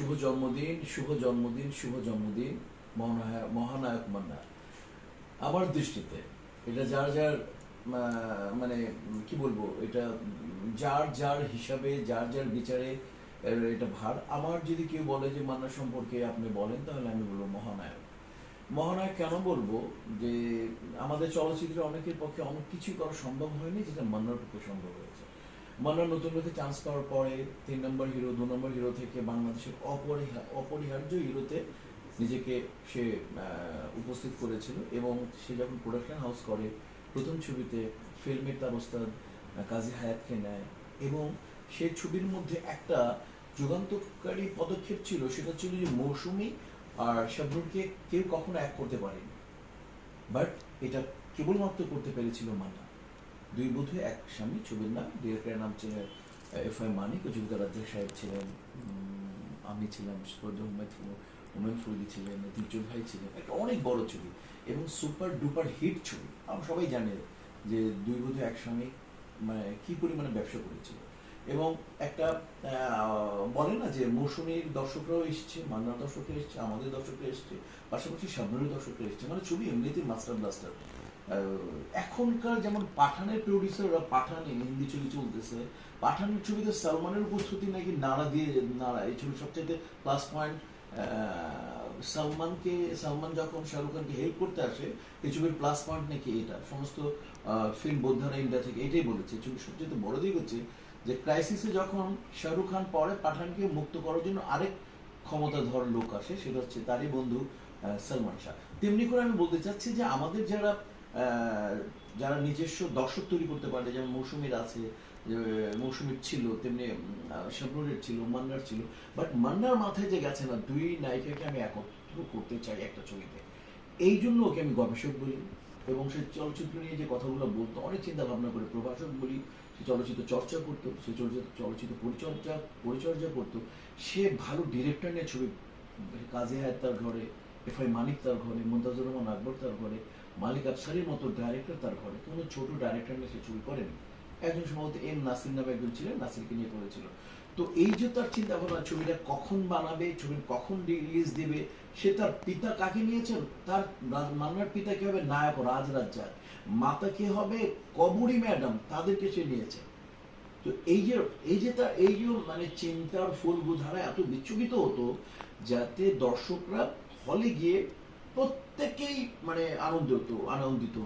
শুভ জন্মদিন শুভ জন্মদিন শুভ জন্মদিন, মহানায়ক মান্না। আমার দৃষ্টিতে, এটা যার যার মানে কি বলব, এটা যার যার হিসাবে, যার যার বিচারে এটা ভার। আমার যদি কেউ বলে যে মান্না সম্পর্কে আপনি বলেন, তাহলে আমি বলব মহানায়ক। মহানায়ক কেন বলব? যে আমাদের চলচ্চিত্রে অনেকের পক্ষে অনেক কিছুই করা সম্ভব হয়নি, যেটা মান্নার পক্ষে সম্ভব হয়েছে। মান্না নতুন লোকে চান্স পাওয়ার পরে তিন নম্বর হিরো দু নম্বর হিরো থেকে বাংলাদেশের অপরিহা, অপরিহার্য হিরোতে নিজেকে সে উপস্থিত করেছিল এবং সে যখন প্রোডাকশন হাউস করে, প্রথম ছবিতে ফিল্মের ওস্তাদ কাজী হায়াতকে নেয় এবং সে ছবির মধ্যে একটা যুগান্তকারী পদক্ষেপ ছিল, সেটা ছিল যে মৌসুমি আর শাবনুরকে কেউ কখনো এক করতে পারেনি। বাট এটা কেবলমাত্র করতে পেরেছিল মান্না। দুই বধূ, এক স্বামী, ছবির নাম ডিরেক্টরের নাম ছিল এফ আই মানিক, ও যুবিকা রাজ্জাক সাহেব ছিলেন আমি ছিলাম শ্রদ্ধা হুমেদ হুমেন ফরিদি ছিলেন দিলচুর ভাই ছিলেন, একটা অনেক বড় ছবি এবং সুপার ডুপার হিট ছবি। আমরা সবাই জানি যে দুই বধূ, এক স্বামী মানে কি পরিমাণে ব্যবসা করেছিল। এবং একটা বলে না যে মৌসুমীর দর্শকরাও এসছে, মান্নার দর্শকরা এসছে, আমাদের দর্শকরা এসছে, পাশাপাশি সাবনুরের দর্শকরা এসছে। মানে ছবি এমনিতেই মাস্টার ব্লাস্টার। এখনকার যেমন পাঠানের প্রডিউসাররা পাঠান হিন্দি ছবি চলতেছে, পাঠানের ছবিতে সালমানের উপস্থিতি নাকি নাড়া দিয়ে নাড়া, এই ছবির সবচেয়ে প্লাস পয়েন্ট সালমানকে, সালমান যখন শাহরুখ খানকে হেল্প করতে আসে, এই ছবির প্লাস পয়েন্ট নাকি এটা? সমস্ত ফিল্ম বোদ্ধারা ইন্ডিয়া থেকে এটাই বলেছে। ছবির সবচেয়ে বড় দিক হচ্ছে যে ক্রাইসিসে যখন শাহরুখ খান পরে পাঠানকে মুক্ত করার জন্য আরেক ক্ষমতাধর লোক আসে, সেটা হচ্ছে তারই বন্ধু সালমান শাহ। তেমনি করে আমি বলতে চাচ্ছি যে আমাদের যারা যারা নিজস্ব দর্শক তৈরি করতে পারে, যেমন মৌসুমীর আছে মৌসুমীর ছিল, তেমনি শাবনুরের ছিল, মান্নার ছিল। বাট মান্নার মাথায় যে গেছে না, দুই নায়িকাকে আমি একত্র করতে চাই একটা ছবিতে। এই জন্য ওকে আমি গবেষক বলি এবং সে চলচ্চিত্র নিয়ে যে কথাগুলো বলতো, অনেক চিন্তা ভাবনা করে প্রভাষক বলি, সে চলচ্চিত্র চর্চা করতো, সে চলচ্চিত্র চলচ্চিত্র পরিচর্যা পরিচর্যা করতো। সে ভালো ডিরেক্টর নিয়ে ছবি, কাজী হায়াত তার ঘরে এফ আই মানিক তার ঘরে মুমতাজুর রহমান আকবর তার ঘরে মালিক আফসারির মতো ডাইরেক্টর তার ঘরে। কোনো ছোট ডাইরেক্টর নিয়ে সে ছবি করেনি। একজন সম্ভবত এম নাসির নামে একজন ছিলেন, নাসিরকে নিয়ে করেছিল। তো এই যে তার চিন্তা ভাবনা ছবিটা কখন বানাবে, ছবি কখন রিলিজ দেবে, সে তার পিতা কাকে নিয়েছেন? তার মান্নার পিতা কি হবে? নায়ক রাজ রাজ্জাক মাতা কে হবে? কবরী ম্যাডাম, তাদেরকে সে নিয়েছে। তো এই যে এই যে তার, এই যে মানে চিন্তার ফুলগু ধারা এত বিচ্ছুরিত হতো, যাতে দর্শকরা হলে গিয়ে প্রত্যেকেই মানে আনন্দিত আনন্দিত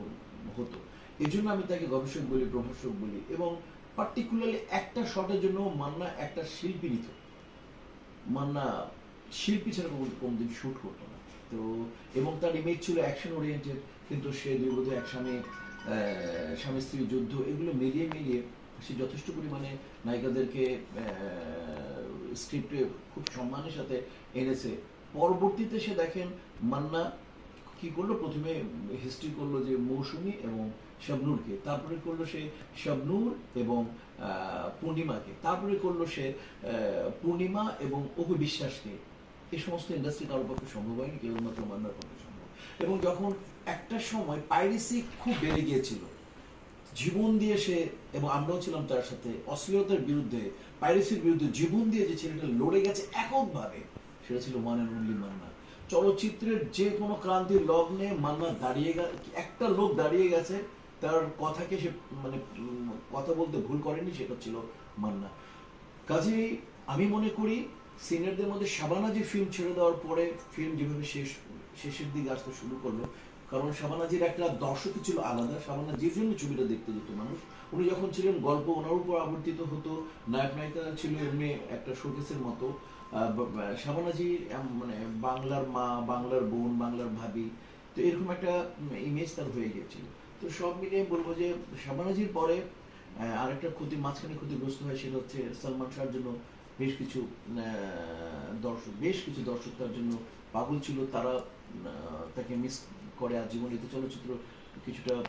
হতো। এই জন্য আমি তাকে গবেষক বলি, প্রভাষক বলি এবং পার্টিকুলারলি একটা শটের জন্য মান্না একটা শিল্পী নিত। মান্না শিল্পী ছাড়া কোনো- কোনোদিন শুট করতো না। তো এবং তার ইমেজ ছিল অ্যাকশন ওরিয়েন্টেড কিন্তু সে বোধ এক স্বামী স্বামী স্ত্রী যুদ্ধ এগুলো মিলিয়ে মিলিয়ে সে যথেষ্ট পরিমাণে নায়িকাদেরকে স্ক্রিপ্টে খুব সম্মানের সাথে এনেছে। পরবর্তীতে সে দেখেন মান্না কি করল? প্রথমে হিস্ট্রি করল যে মৌসুমী এবং শাবনুরকে। তারপরে করল সে শবনুর এবং পূর্ণিমাকে। তারপরে করল সে পূর্ণিমা এবং অপু বিশ্বাসকে। এই সমস্ত ইন্ডাস্ট্রি কারোর পক্ষে সম্ভব হয়নি, কেবলমাত্র মান্নার পক্ষে সম্ভব। এবং যখন একটা সময় পাইরেসি খুব বেড়ে গিয়েছিল, জীবন দিয়ে সে এবং আমরাও ছিলাম তার সাথে অশ্লীলতার বিরুদ্ধে পাইরেসির বিরুদ্ধে জীবন দিয়ে যে ছেলেটা লড়ে গেছে এককভাবে সেটা ছিল ওয়ান অ্যান্ড অনলি মান্না চলচ্চিত্রের যে কোনো ক্রান্তির লগ্নে মান্না দাঁড়িয়ে একটা লোক দাঁড়িয়ে গেছে, তার কথাকে সে মানে কথা বলতে ভুল করেনি, সেটা ছিল মান্না কাজেই আমি মনে করি, সিনিয়রদের মধ্যে শাবানা যে ফিল্ম ছেড়ে দেওয়ার পরে ফিল্ম যেভাবে শেষ, শেষের দিকে আসতে শুরু করল, কারণ শাবানাজির একটা দর্শকই ছিল আলাদা। শাবানা যে জন্য ছবিটা দেখতে যেত মানুষ। উনি যখন ছিলেন গল্প, ওনার উপর আবর্তিত হতো। নায়ক নায়িকা ছিল এমনি একটা শোকেসের মতো। এম- মানে বাংলার মা, বাংলার বোন, বাংলার ভাবি, তো এরকম একটা ইমেজ তার হয়ে গিয়েছিল। তো সব মিলিয়ে বলব যে শাবানাজির পরে আরেকটা ক্ষতি, মাঝখানে ক্ষতিগ্রস্ত হয় সেটা হচ্ছে সালমান শাহর জন্য বেশ কিছু দর্শক, বেশ কিছু দর্শক তার জন্য পাগল ছিল। তারা তাকে মিস করে আর জীবন চলচ্চিত্র কিছুটা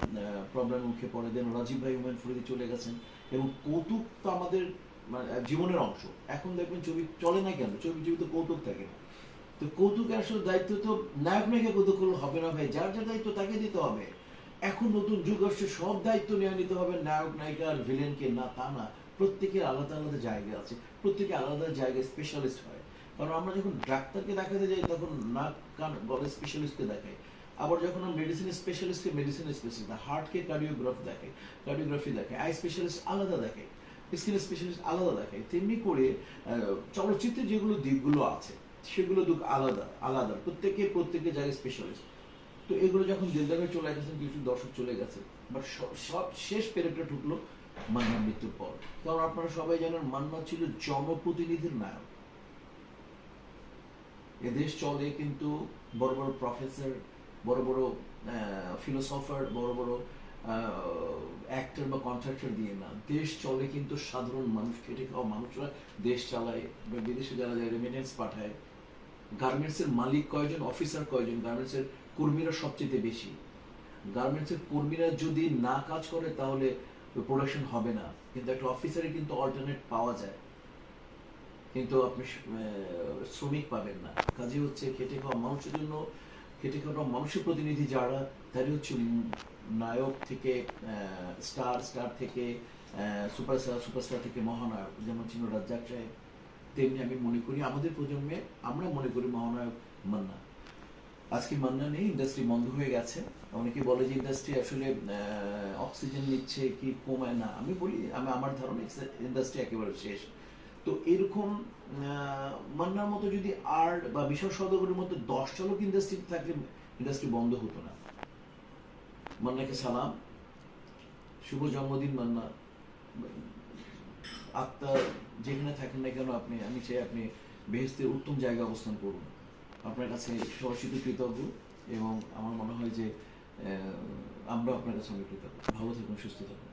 প্রবলেম মুখে পড়ে। দেন রাজীব ভাই হুমায়ুন ফরিদি চলে গেছেন। এবং কৌতুক তো আমাদের মানে, জীবনের অংশ। এখন দেখবেন ছবি চলে না কেন? ছবি ছবি তো কৌতুক থাকে না। তো কৌতুক আসলে দায়িত্ব তো নায়ক নায়িকা কৌতুক হবে না ভাই। যার যার দায়িত্ব তাকে দিতে হবে। এখন নতুন যুগ আসছে সব দায়িত্ব নিয়ে নিতে হবে নায়ক নায়িকা আর ভিলেনকে। না তা না। প্রত্যেকের আলাদা আলাদা জায়গা আছে। প্রত্যেকে আলাদা জায়গায় স্পেশালিস্ট হয়। কারণ আমরা যখন ডাক্তারকে দেখাতে যাই তখন নাক কান গলের স্পেশালিস্টকে দেখাই। আবার যখন আমরা মেডিসিন স্পেশালিস্টকে মেডিসিন স্পেশালিস্ট হার্টকে কার্ডিওগ্রাফি দেখে কার্ডিওগ্রাফি দেখে আই স্পেশালিস্ট আলাদা দেখে স্কিন স্পেশালিস্ট আলাদা দেখে তেমনি করে চলচ্চিত্রে যেগুলো দিকগুলো আছে, সেগুলো দিক আলাদা আলাদা। প্রত্যেকে প্রত্যেকে জায়গায় স্পেশালিস্ট। তো এগুলো যখন দিলদারে চলে গেছেন কিছু দর্শক চলে গেছে। বাট সব শেষ পেরেকটা ঢুকলো মান্নার মৃত্যুর পর। কারণ আপনারা সবাই জানেন মান্না ছিল জনপ্রতিনিধির নায়ক। এদেশ চলে কিন্তু বড় বড় প্রফেসর বড় বড় ফিলোসফার বড় বড় অ্যাক্টর বা কন্ট্রাক্টর দিয়ে না। দেশ চলে কিন্তু সাধারণ মানুষ, খেটে খাওয়া মানুষরা দেশ চালায় বা বিদেশে যারা যায় রেমিটেন্স পাঠায়। গার্মেন্টসের মালিক কয়জন? অফিসার কয়জন? গার্মেন্টসের কর্মীরা সবচেয়ে বেশি। গার্মেন্টসের কর্মীরা যদি না কাজ করে, তাহলে প্রোডাকশন হবে না। কিন্তু একটা অফিসারে কিন্তু অল্টারনেট পাওয়া যায়। কিন্তু আপনি শ্রমিক পাবেন না। কাজে হচ্ছে খেটে খাওয়া মানুষের জন্য, খেটে খাওয়া মানুষের প্রতিনিধি যারা, তারই হচ্ছে নায়ক থেকে স্টার স্টার থেকে সুপারস্টার সুপারস্টার থেকে মহানায়ক, যেমন ছিল রাজ্জাক সাহেব, তেমনি আমি মনে করি আমাদের প্রজন্মে আমরা মনে করি মহানায়ক মান্না। আজকে মান্না নেই ইন্ডাস্ট্রি বন্ধ হয়ে গেছে। অনেকে বলে যে ইন্ডাস্ট্রি আসলে অক্সিজেন নিচ্ছে কি কমায়? না, আমি বলি, আমি, আমার ধারণা ইন্ডাস্ট্রি একেবারে শেষ। তো এরকম মান্নার মতো যদি আর্ট বা বিশাল সদগরের মতো দশ চালক ইন্ডাস্ট্রি থাকলে ইন্ডাস্ট্রি বন্ধ হতো না। মান্নাকে সালাম। শুভ জন্মদিন মান্না। আত্মা যেখানে থাকেন না কেন আপনি, আমি চাই আপনি বেহেস্তের উত্তম জায়গায় অবস্থান করুন। আপনার কাছে সরাসরি কৃতজ্ঞ এবং আমার মনে হয় যে আমরা আপনার কাছে অনেক কৃতজ্ঞ। ভালো থাকুন, সুস্থ থাকুন।